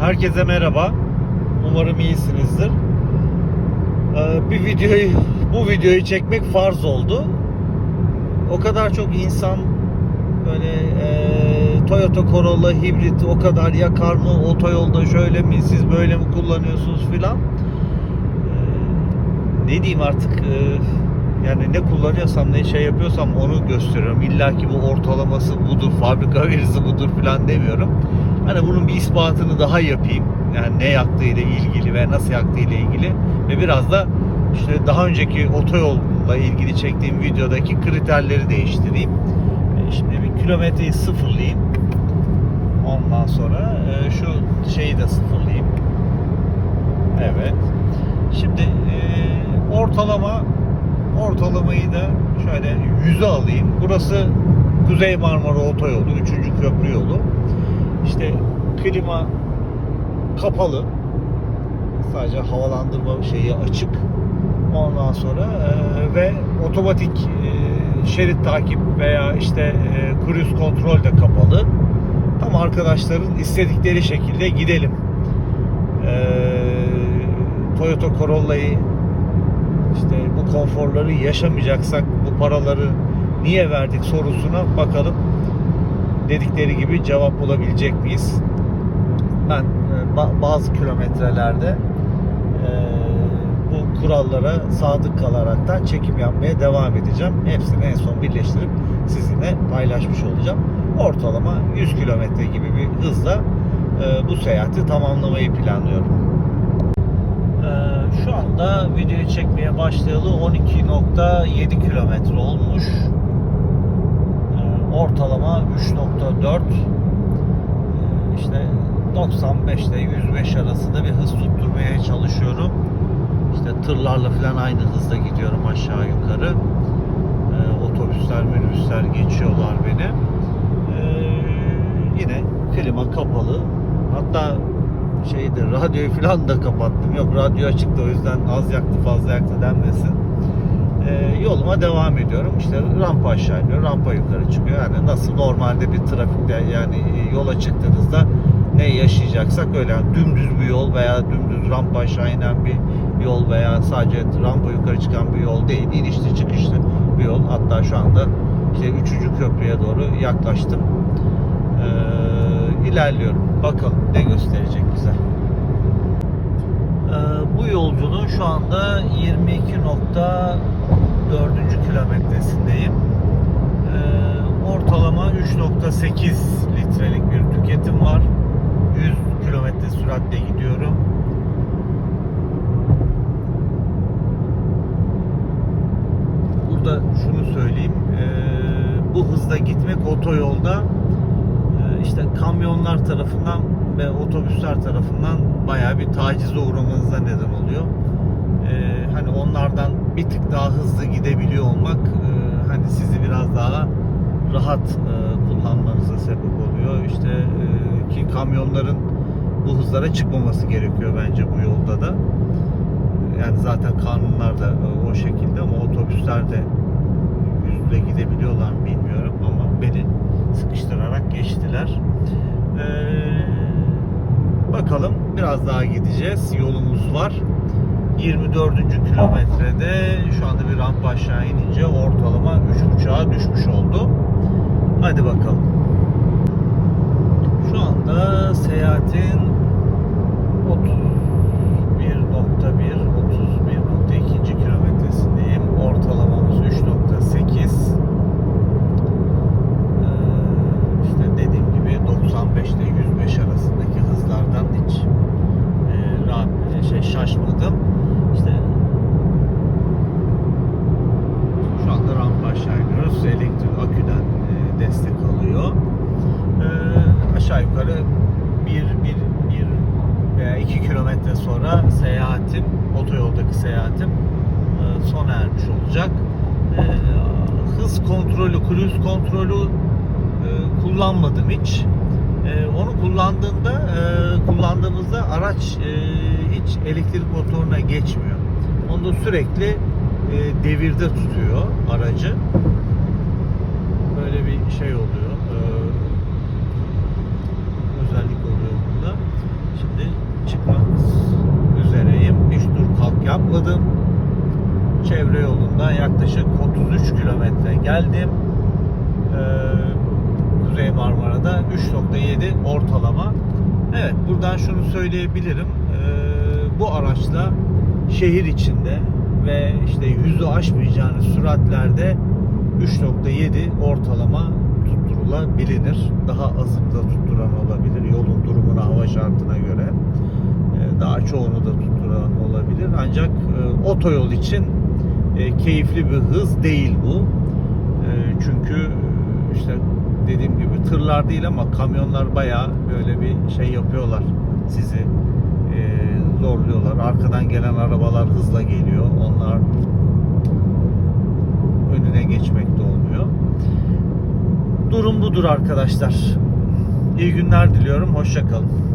Herkese merhaba. Umarım iyisinizdir. Ee, Bir videoyu, bu videoyu çekmek farz oldu. O kadar çok insan böyle e, Toyota Corolla hibrit o kadar yakar mı otoyolda şöyle mi siz böyle mi kullanıyorsunuz filan. Ee, Ne diyeyim artık e, yani ne kullanıyorsam ne şey yapıyorsam onu gösteriyorum. İlla ki bu ortalaması budur, fabrika verisi budur filan demiyorum. Hani bunun bir ispatını daha yapayım. Yani ne yaktığı ile ilgili ve nasıl yaktığı ile ilgili ve biraz da işte daha önceki otoyolla ilgili çektiğim videodaki kriterleri değiştireyim. E, Şimdi bir kilometreyi sıfırlayayım. Ondan sonra e, şu şeyi de sıfırlayayım. Evet. Şimdi e, ortalama ortalamayı da şöyle 100'e alayım. Burası Kuzey Marmara Otoyolu, 3. köprü yolu. İşte klima kapalı. Sadece havalandırma şeyi açık. Ondan sonra e, ve otomatik e, şerit takip veya işte e, cruise kontrol de kapalı. Tam arkadaşların istedikleri şekilde gidelim. E, Toyota Corolla'yı işte bu konforları yaşamayacaksak bu paraları niye verdik sorusuna bakalım dedikleri gibi cevap bulabilecek miyiz? Ben e, ba- bazı kilometrelerde e, bu kurallara sadık kalaraktan çekim yapmaya devam edeceğim. Hepsini en son birleştirip sizinle paylaşmış olacağım. Ortalama 100 kilometre gibi bir hızla e, bu seyahati tamamlamayı planlıyorum. Ee, şu anda videoyu çekmeye başlayalı 12.7 kilometre olmuş. Ee, ortalama 3.4 Ee, işte 95 ile 105 arasında bir hız tutturmaya çalışıyorum. İşte tırlarla falan aynı hızda gidiyorum aşağı yukarı. Otobüsler, minibüsler geçiyorlar beni. Yine klima kapalı. Hatta şeydi radyoyu falan da kapattım. Yok radyo açıktı o yüzden az yaktı fazla yaktı denmesin. Ee, yoluma devam ediyorum. İşte rampa aşağı iniyor, rampa yukarı çıkıyor. Yani nasıl normalde bir trafikte yani yola çıktığınızda ne yaşayacaksak öyle yani dümdüz bir yol veya dümdüz rampa aşağı inen bir yol veya sadece rampa yukarı çıkan bir yol değil. İnişli çıkışlı bir yol. Hatta şu anda işte 3. köprüye doğru yaklaştım. Ee, ilerliyorum. Bakalım ne gösterecek bize. Ee, bu yolculuğun şu anda 22.4. kilometresindeyim. Ee, ortalama 3.8 litrelik bir tüketim var. 100 kilometre süratle gidiyorum. Burada şunu söyleyeyim. Ee, bu hızda gitmek otoyolda işte kamyonlar tarafından ve otobüsler tarafından bayağı bir tacize uğramanıza neden oluyor. Ee, hani onlardan bir tık daha hızlı gidebiliyor olmak e, hani sizi biraz daha rahat e, kullanmanıza sebep oluyor. İşte e, ki kamyonların bu hızlara çıkmaması gerekiyor bence bu yolda da. Yani zaten kanunlar da e, o şekilde ama otobüsler de yüzle gidebiliyorlar mı bilmiyorum ama beni sıkıştırarak geçtiler. Ee, bakalım biraz daha gideceğiz. Yolumuz var. 24. kilometrede şu anda bir rampa aşağı inince ortalama 3.5'a düşmüş oldu. Hadi bakalım. Şu anda seyahatin 31.1 31.2. kilometresindeyim. Ortalamamız 3.8. Ee, işte dediğim gibi 95 ile 105 arasındaki hızlardan hiç e, rahat şey şaşmadım. İşte şu anda rampa aşağı iniyoruz. Elektrik aküden e, destek alıyor. Ee, aşağı yukarı bir, bir, bir veya iki kilometre sonra seyahatim, otoyoldaki seyahatim e, sona ermiş olacak. E, hız kontrolü, cruise kontrolü e, kullanmadım hiç. E, onu kullandığında, e, kullandığımızda araç e, hiç elektrik motoruna geçmiyor. Onda sürekli e, devirde tutuyor aracı. Böyle bir şey oluyor. E, özellik oluyor bunda. Şimdi yapmadım. Çevre yaklaşık 33 kilometre geldim. Ee, Kuzey Marmara'da 3.7 ortalama. Evet buradan şunu söyleyebilirim. Ee, bu araçla şehir içinde ve işte yüzü aşmayacağınız süratlerde 3.7 ortalama tutturulabilir. Daha azını da tutturan olabilir. Yolun durumuna, hava şartına göre. Ee, Daha çoğunu da tutturan olabilir. Ancak e, otoyol için e, keyifli bir hız değil bu. E, çünkü e, işte dediğim gibi tırlar değil ama kamyonlar bayağı böyle bir şey yapıyorlar. Sizi zorluyorlar. Arkadan gelen arabalar hızla geliyor. Onlar önüne geçmek de olmuyor. Durum budur arkadaşlar. İyi günler diliyorum. Hoşçakalın.